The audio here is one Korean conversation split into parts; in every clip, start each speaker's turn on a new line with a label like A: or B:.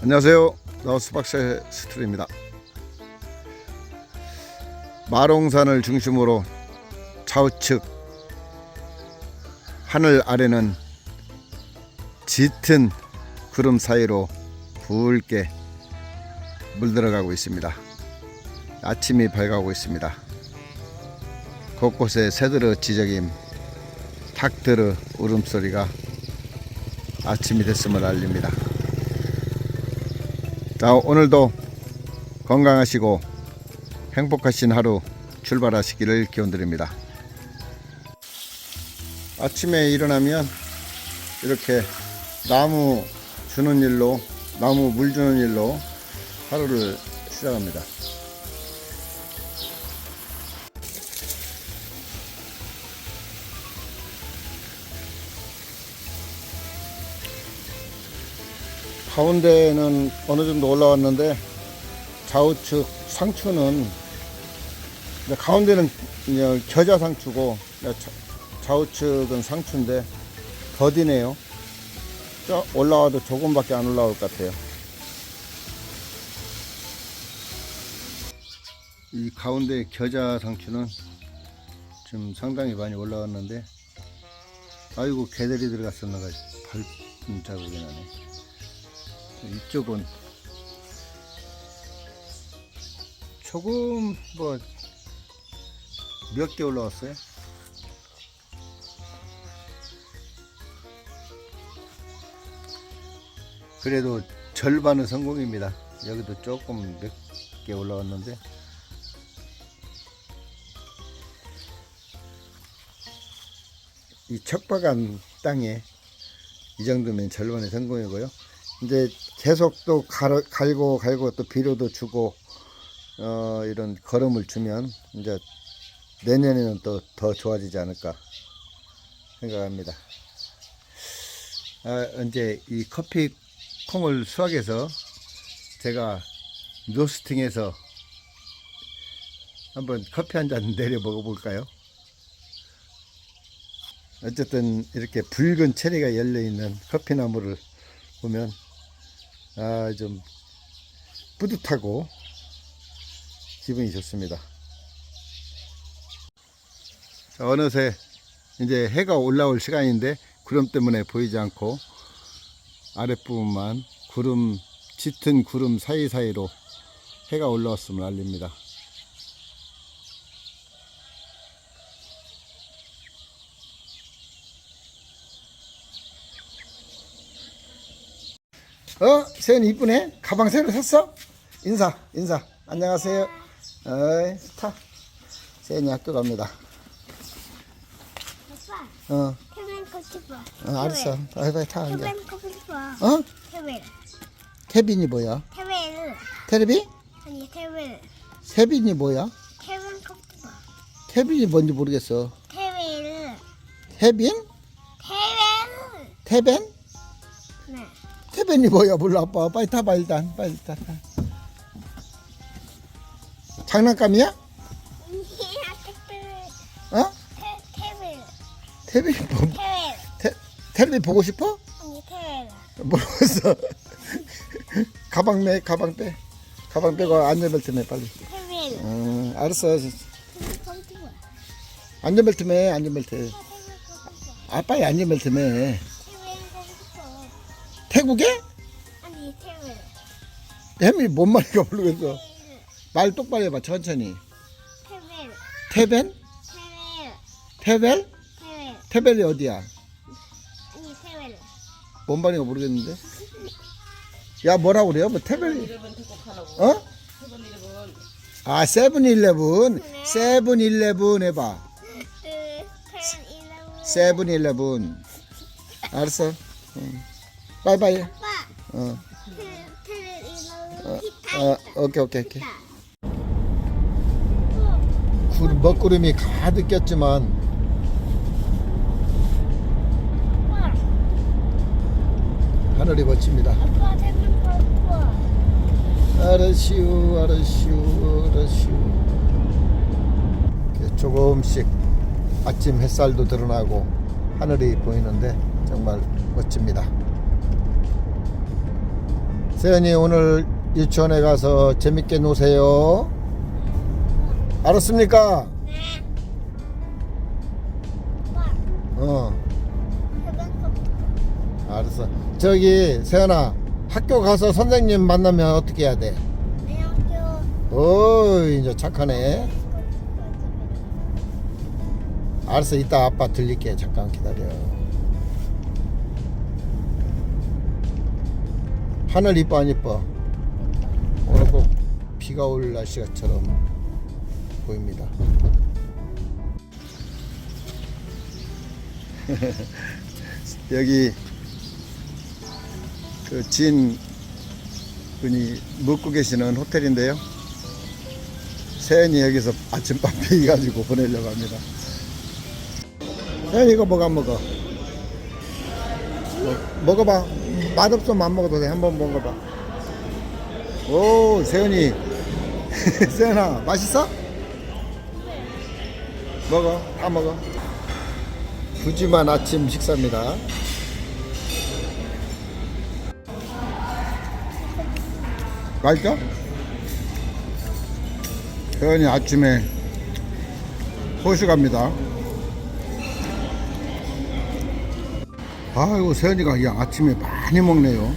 A: 안녕하세요. 나우스 박사의 스트리입니다. 마롱산을 중심으로 좌우측 하늘 아래는 짙은 구름 사이로 붉게 물들어가고 있습니다. 아침이 밝아오고 있습니다. 곳곳에 새들의 지저김, 닭들의 울음소리가 아침이 됐음을 알립니다. 자, 오늘도 건강하시고 행복하신 하루 출발하시기를 기원드립니다. 아침에 일어나면 이렇게 나무 주는 일로, 나무 물 주는 일로 하루를 시작합니다. 가운데는 어느 정도 올라왔는데 좌우측 상추는 가운데는 겨자 상추고 좌우측은 상추인데 더디네요. 저 올라와도 조금밖에 안 올라올 것 같아요. 이 가운데 겨자 상추는 지금 상당히 많이 올라왔는데 아이고 개들이 들어갔었나 가 밟은 자국이 나네. 이쪽은 조금 뭐 몇 개 올라왔어요. 그래도 절반은 성공입니다. 여기도 조금 몇 개 올라왔는데 이 척박한 땅에 이 정도면 절반의 성공이고요. 이제 계속 또 갈, 갈고 갈고 또 비료도 주고 어, 이런 걸음을 주면 이제 내년에는 또 더 좋아지지 않을까 생각합니다. 아, 이제 이 커피 콩을 수확해서 제가 로스팅해서 한번 커피 한 잔 내려 먹어볼까요? 어쨌든 이렇게 붉은 체리가 열려 있는 커피 나무를 보면 아 좀 뿌듯하고 기분이 좋습니다. 자, 어느새 이제 해가 올라올 시간인데 구름 때문에 보이지 않고 아랫부분만 구름 짙은 구름 사이사이로 해가 올라왔음을 알립니다. 어, 세연 이쁘네. 가방 새로 샀어? 인사, 인사. 안녕하세요. 어이, 타. 세연이 학교 갑니다.
B: 아빠,
A: 어,
B: 태블 거 싶어.
A: 어 알았어. 빨리 빨리 타. 이제.
B: 태블 거 싶어.
A: 어?
B: 태블,
A: 케빈이 뭐야?
B: 태블.
A: 테레비?
B: 아니 태블,
A: 세빈이 뭐야?
B: 태블 거 싶어.
A: 케빈이 뭔지 모르겠어.
B: 태블,
A: 태빈?
B: 태블.
A: 태벤?
B: 네.
A: 태벤이 뭐야? 몰라 아빠. 빨리 타봐 일단. 빨리 타. 타. 장난감이야? 어? 태빈이 뭐? 테레비 보고 싶어? 모르겠어. 가방 매, 가방 빼. 가방 빼고 안전벨트 매 빨리. 음, 알았어. 안전벨트 매, 안전벨트. 아빠의 안전벨트 매. 태국에?
B: 아니 태블.
A: 햄이 뭔 말인가 모르겠어. 말 똑바로 해봐, 천천히.
B: 태블,
A: 태벤? 테벨?
B: 태블.
A: 테벨이 어디야?
B: 아니 태블.
A: 뭔 말인가 모르겠는데. 야, 뭐라고 그래요? 뭐 테벨? 어? 아, 세븐일레븐. 세븐일레븐 해봐.
B: 일레븐.
A: 세븐일레븐. 알았어. 응. 바이바이.
B: 아빠,
A: 어. 어,
B: 기타.
A: 어, 오케이, 오케이, 오케이. 구, 먹구름이 가득 꼈지만 하늘이 멋집니다. 알았슈, 알았슈. 이렇게 조금씩 아침 햇살도 드러나고 하늘이 보이는데 정말 멋집니다. 세연이 오늘 유치원에 가서 재밌게 노세요. 알았습니까?
B: 네.
A: 어, 알았어. 저기 세연아, 학교 가서 선생님 만나면 어떻게 해야 돼? 오, 이제 착하네. 알았어, 이따 아빠 들릴게. 잠깐 기다려. 하늘 이뻐 안 이뻐? 오늘 꼭 비가 올 날씨처럼 보입니다. 여기 그 진 분이 묵고 계시는 호텔인데요. 세연이 여기서 아침밥 비가지고 보내려고 합니다. 세연이 이거 안 먹어? 뭐, 먹어봐. 맛없으면 안 먹어도 돼. 한번 먹어봐. 오, 세연이. 세연아, 맛있어? 먹어. 다 먹어. 푸짐한 아침 식사입니다. 맛있어? 세연이 아침에 호수 갑니다. 아이고 세연이가 그냥 아침에 많이 먹네요.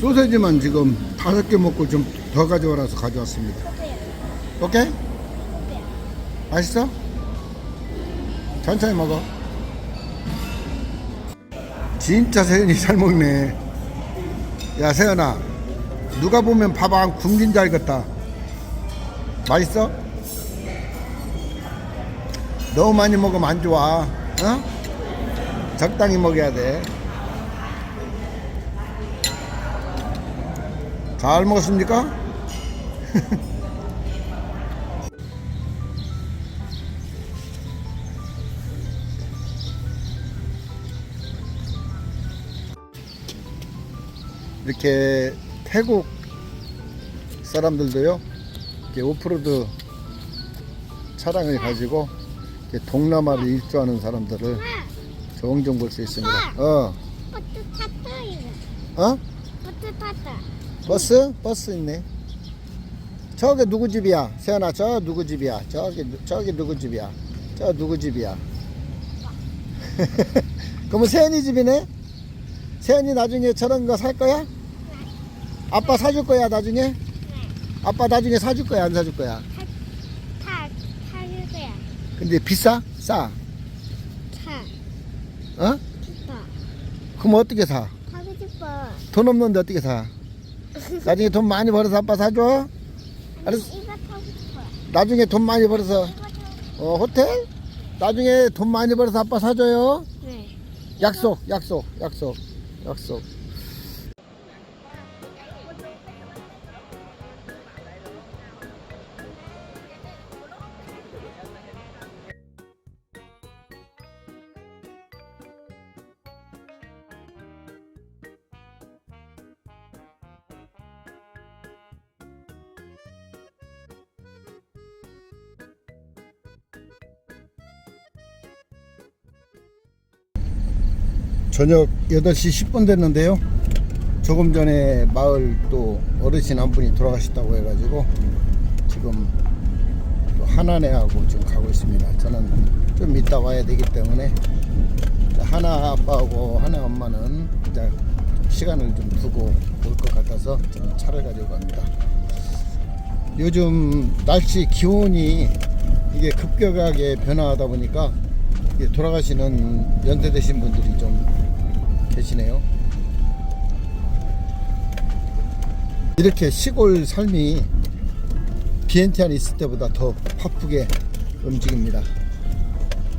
A: 소세지만 지금 다섯 개 먹고 좀 더 가져와라서 가져왔습니다. 오케이? 맛있어? 천천히 먹어. 진짜 세연이 잘 먹네. 야 세연아, 누가 보면 밥 안 굶긴 줄 알겠다. 맛있어? 너무 많이 먹으면 안 좋아. 어? 적당히 먹어야 돼. 잘 먹었습니까? 이렇게 태국 사람들도요, 이렇게 오프로드 차량을 가지고 동남아를 일주하는 사람들을 종종 볼 수 있습니다. 어,
B: 버스 탔다 이거.
A: 어?
B: 버스 탔다.
A: 버스? 버스 있네. 저게 누구 집이야? 세연아, 저 누구 집이야? 저기, 누- 저기 누구 집이야? 저 누구 집이야? 그러면 세연이 집이네? 세연이 나중에 저런 거 살 거야? 아빠 사줄 거야, 나중에?
B: 네.
A: 아빠 나중에 사줄 거야, 안 사줄 거야?
B: 타 타주세요.
A: 근데 비싸? 싸?
B: 타.
A: 어?
B: 싶어.
A: 그럼 어떻게 사?
B: 타고 싶어.
A: 돈 없는데 어떻게 사? 나중에 돈 많이 벌어서 아빠 사줘? 알았어.
B: 이거 타고 싶어.
A: 나중에 돈 많이 벌어서
B: 이거 타고 싶어.
A: 어, 호텔? 나중에 돈 많이 벌어서 아빠 사줘요.
B: 네.
A: 약속, 약속, 약속, 약속. 저녁 8시 10분 됐는데요. 조금 전에 마을 또 어르신 한 분이 돌아가셨다고 해가지고 지금 또 하나네하고 지금 가고 있습니다. 저는 좀 이따 와야 되기 때문에 하나 아빠하고 하나 엄마는 이제 시간을 좀 두고 올 것 같아서 저는 차를 가지고 갑니다. 요즘 날씨 기온이 이게 급격하게 변화하다 보니까 돌아가시는 연세 되신 분들이 좀 계시네요. 이렇게 시골 삶이 비엔티 안에 있을 때보다 더 바쁘게 움직입니다.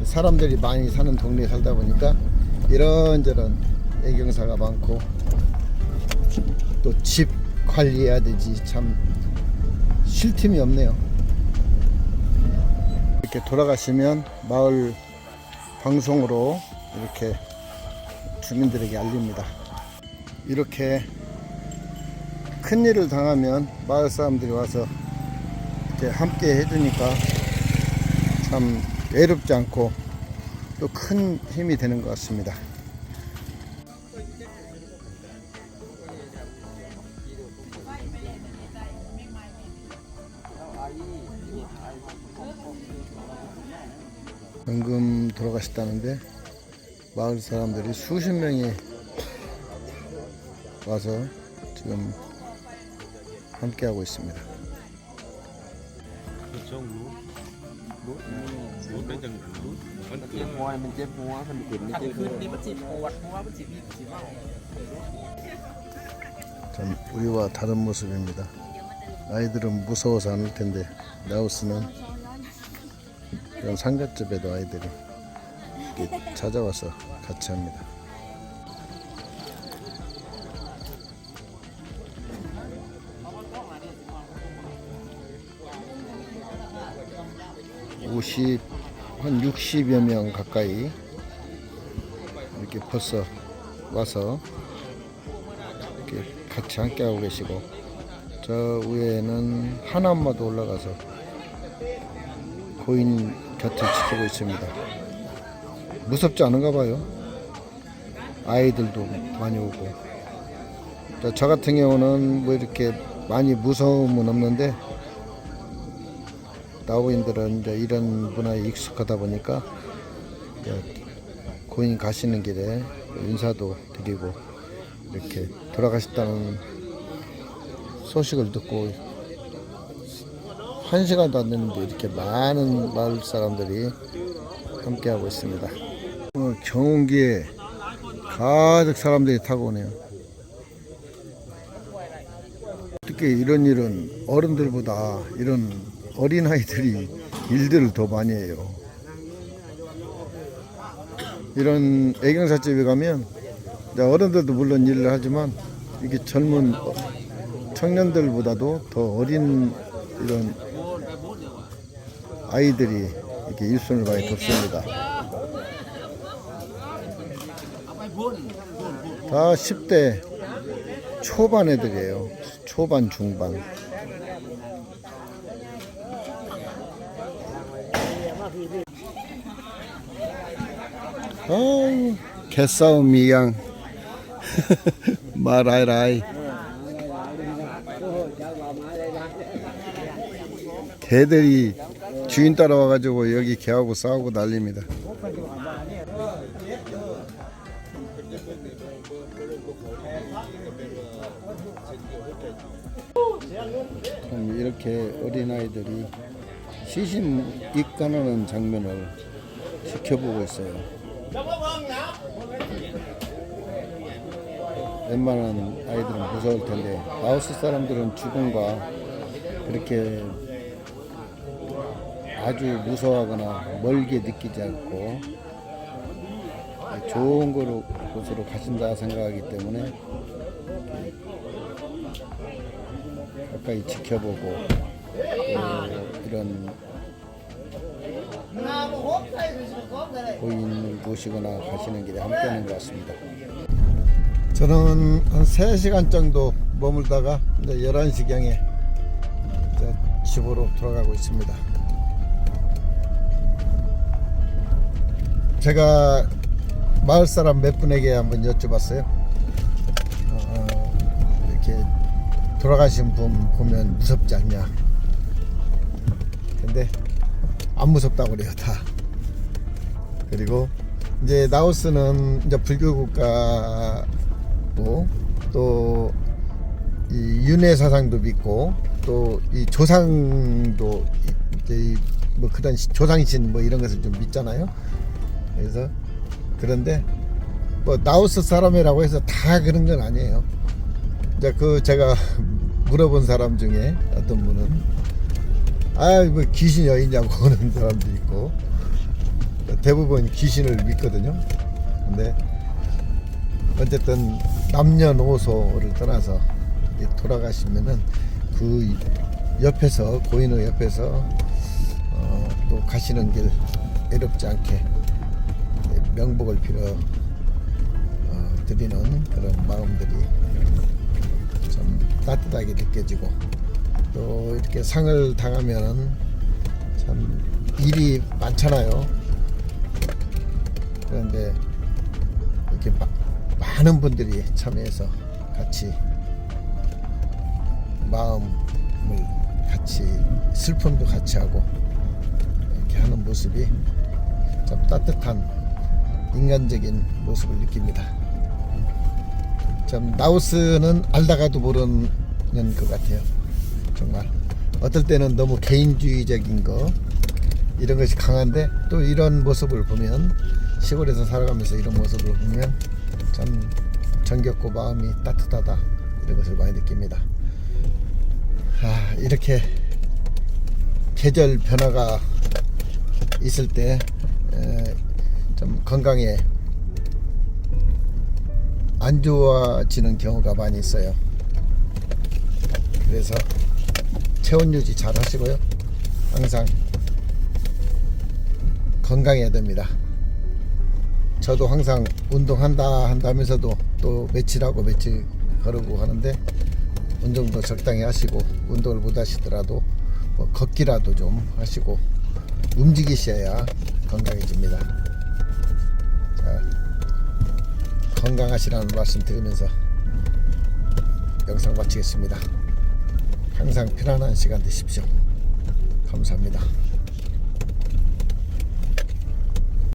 A: 사람들이 많이 사는 동네에 살다 보니까 이런저런 애경사가 많고 또 집 관리해야 되지 참 쉴 틈이 없네요. 이렇게 돌아가시면 마을 방송으로 이렇게 주민들에게 알립니다. 이렇게 큰 일을 당하면 마을 사람들이 와서 이렇게 함께 해주니까 참 외롭지 않고 또 큰 힘이 되는 것 같습니다. 연금 돌아가셨다는데 마을 사람들이 수십 명이 와서 지금 함께 하고 있습니다. 참 우리와 다른 모습입니다. 아이들은 무서워서 안 올 텐데 라오스는 이런 상가집에도 아이들이 이렇게 찾아와서 같이 합니다. 오십 한 60여 명 가까이 이렇게 벌써 와서 이렇게 같이 함께 하고 계시고 저 위에는 하나엄마도 올라가서 고인 곁을 지키고 있습니다. 무섭지 않은가 봐요. 아이들도 많이 오고 저, 저 같은 경우는 뭐 이렇게 많이 무서움은 없는데 나우인들은 이제 이런 문화에 익숙하다 보니까 고인 가시는 길에 인사도 드리고 이렇게 돌아가셨다는 소식을 듣고 한 시간도 안 됐는데 이렇게 많은 마을 사람들이 함께하고 있습니다. 오늘 경운기에 가득 사람들이 타고 오네요. 어떻게 이런 일은 어른들보다 이런 어린아이들이 일들을 더 많이 해요. 이런 애경사집에 가면 어른들도 물론 일을 하지만 이게 젊은 청년들보다도 더 어린 이런 아이들이 이렇게 일손을 많이 돕습니다. 다 10대 초반 애들이에요. 초반 중반. 어, 개싸움 이양 마라이라이 개들이 주인 따라와가지고 여기 개하고 싸우고 난립니다. 이렇게 어린아이들이 시신 입관하는 장면을 지켜보고 있어요. 웬만한 아이들은 무서울 텐데 라오스 사람들은 죽음과 그렇게 아주 무서워하거나 멀게 느끼지 않고 좋은 곳으로 가신다 생각하기 때문에 가까이 지켜보고 또 이런 고인을 모시거나 가시는 길에 함께하는 것 같습니다. 저는 한 3시간 정도 머물다가 이제 11시경에 집으로 돌아가고 있습니다. 제가 마을 사람 몇 분에게 한번 여쭤봤어요. 돌아가신 분 보면 무섭지 않냐. 근데 안 무섭다고 그래요, 다. 그리고 이제 라오스는 이제 불교 국가고 또 이 윤회 사상도 믿고 또 이 조상도 이제 이뭐 그런 시- 조상신 뭐 이런 것을 좀 믿잖아요. 그래서 그런데 뭐 라오스 사람이라고 해서 다 그런 건 아니에요. 이제 그 제가 물어본 사람 중에 어떤 분은 아뭐 귀신이 어딨냐고 그러는 사람도 있고 대부분 귀신을 믿거든요. 근데 어쨌든 남녀노소를 떠나서 돌아가시면은 그 옆에서 고인의 옆에서 어, 또 가시는 길 외롭지 않게 명복을 빌어 어, 드리는 그런 마음들이 좀 따뜻하게 느껴지고 또 이렇게 상을 당하면은 참 일이 많잖아요. 그런데 이렇게 마- 많은 분들이 참여해서 같이 마음을 같이 슬픔도 같이 하고 이렇게 하는 모습이 참 따뜻한 인간적인 모습을 느낍니다. 참 라오스는 알다가도 모르는 것 같아요. 정말 어떨 때는 너무 개인주의적인 거 이런 것이 강한데 또 이런 모습을 보면 시골에서 살아가면서 이런 모습을 보면 참 정겹고 마음이 따뜻하다 이런 것을 많이 느낍니다. 아, 이렇게 계절 변화가 있을 때 좀 건강에 안 좋아지는 경우가 많이 있어요. 그래서 체온 유지 잘 하시고요. 항상 건강해야 됩니다. 저도 항상 운동한다 한다면서도 또 며칠하고 며칠 거르고 하는데 운동도 적당히 하시고 운동을 못 하시더라도 뭐 걷기라도 좀 하시고 움직이셔야 건강해집니다. 자, 건강하시라는 말씀 드리면서 영상 마치겠습니다. 항상 편안한 시간 되십시오. 감사합니다.